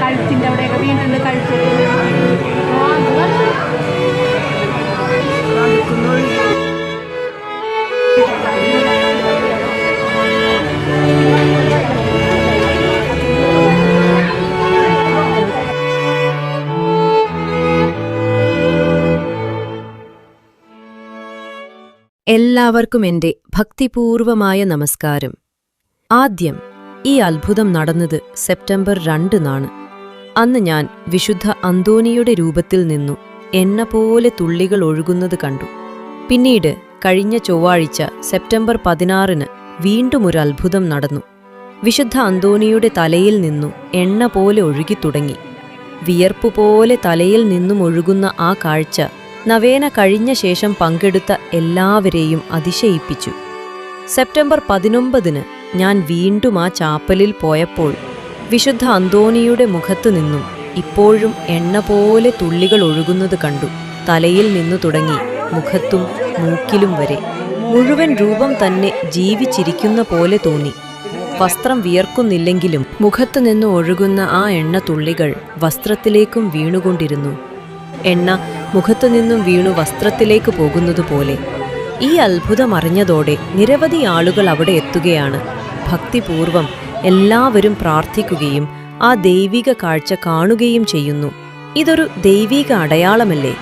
കഴുത്തിന്റെ അവിടെയൊക്കെ കഴുത്ത്. എല്ലാവർക്കും എന്റെ ഭക്തിപൂർവമായ നമസ്കാരം. ആദ്യം ഈ അത്ഭുതം നടന്നത് സെപ്റ്റംബർ രണ്ടിനാണ്. അന്ന് ഞാൻ വിശുദ്ധ അന്തോണിയുടെ രൂപത്തിൽ നിന്നു എണ്ണ പോലെ തുള്ളികൾ ഒഴുകുന്നത് കണ്ടു. പിന്നീട് കഴിഞ്ഞ ചൊവ്വാഴ്ച സെപ്റ്റംബർ പതിനാറിന് വീണ്ടും ഒരു അത്ഭുതം നടന്നു. വിശുദ്ധ അന്തോണിയുടെ തലയിൽ നിന്നു എണ്ണ പോലെ ഒഴുകിത്തുടങ്ങി വിയർപ്പുപോലെ തലയിൽ നിന്നും ഒഴുകുന്ന ആ കാഴ്ച നവേന കഴിഞ്ഞ ശേഷം പങ്കെടുത്ത എല്ലാവരെയും അതിശയിപ്പിച്ചു. സെപ്റ്റംബർ പതിനൊമ്പതിന് ഞാൻ വീണ്ടും ആ ചാപ്പലിൽ പോയപ്പോൾ വിശുദ്ധ അന്തോണിയുടെ മുഖത്തു നിന്നും ഇപ്പോഴും എണ്ണ പോലെ തുള്ളികൾ ഒഴുകുന്നത് കണ്ടു. തലയിൽ നിന്നു തുടങ്ങി മുഖത്തും മൂക്കിലും വരെ. മുഴുവൻ രൂപം തന്നെ ജീവിച്ചിരിക്കുന്ന പോലെ തോന്നി. വസ്ത്രം വിയർക്കുന്നില്ലെങ്കിലും മുഖത്തു നിന്ന് ഒഴുകുന്ന ആ എണ്ണ തുള്ളികൾ വസ്ത്രത്തിലേക്കും വീണുകൊണ്ടിരുന്നു. എണ്ണ മുഖത്തു നിന്നും വീണു വസ്ത്രത്തിലേക്ക് പോകുന്നതുപോലെ ഈ അത്ഭുതം അറിഞ്ഞതോടെ നിരവധി ആളുകൾ അവിടെ എത്തുകയാണ്. ഭക്തിപൂർവം എല്ലാവരും പ്രാർത്ഥിക്കുകയും ആ ദൈവിക കാഴ്ച കാണുകയും ചെയ്യുന്നു. ഇതൊരു ദൈവിക അടയാളമല്ലേ?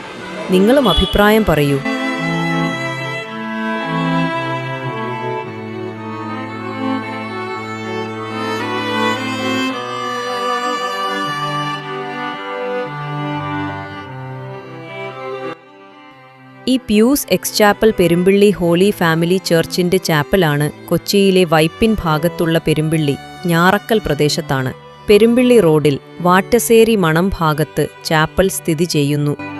നിങ്ങളും അഭിപ്രായം പറയൂ. ഈ Pius X chapel Perumpilly holy family ചർച്ചിന്റെ ചാപ്പലാണ് കൊച്ചിയിലെ വൈപ്പിൻ ഭാഗത്തുള്ള പെരുമ്പിള്ളി ഞാറക്കൽ പ്രദേശത്താണ്. പെരുമ്പിള്ളി റോഡിൽ വാട്ടസേരി മണം ഭാഗത്ത് ചാപ്പൽ സ്ഥിതി ചെയ്യുന്നു.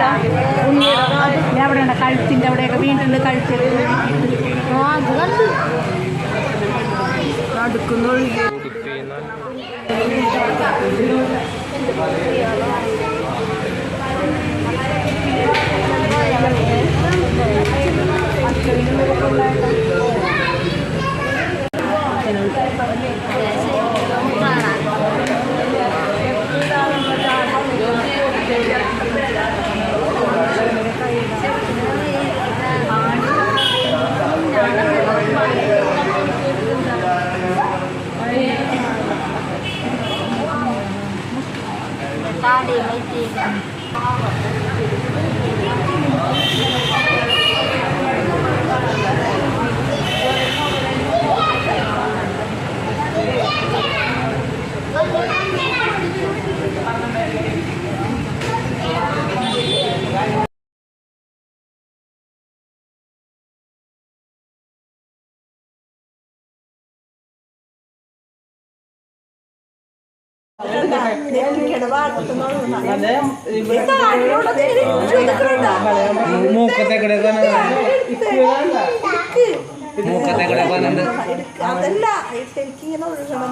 ഇല്ലാതെ ഉണ്ണിയുടെ ഉണ്ണിയുടെ എവിടെയാണ് കഴുത്തിന്റെ അവിടെയൊക്കെ വീണ്ടും കഴുത്ത് മൂക്കത്തെ കൂടെ മൂക്കത്തെ കൂടെ പോകുന്നുണ്ട് അതല്ല ശരിക്കിങ്ങനെ ഒഴുകണം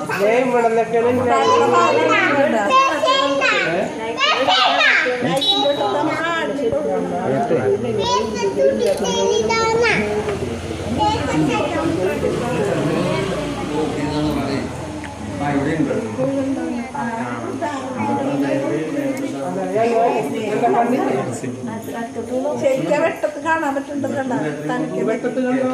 ശരിക്കും വെട്ടത്ത് കാണാൻ പറ്റുന്നത് കണ്ടാ തനിക്ക് വെട്ടത്ത് കണ്ടോ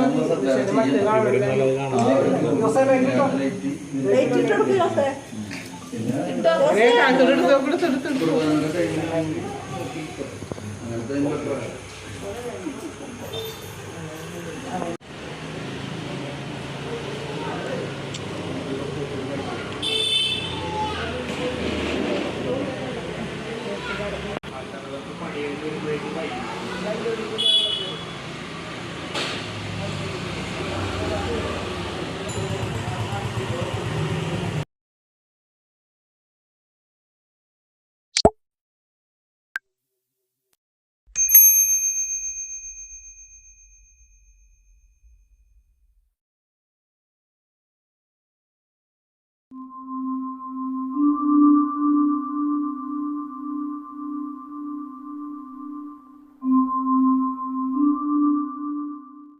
Música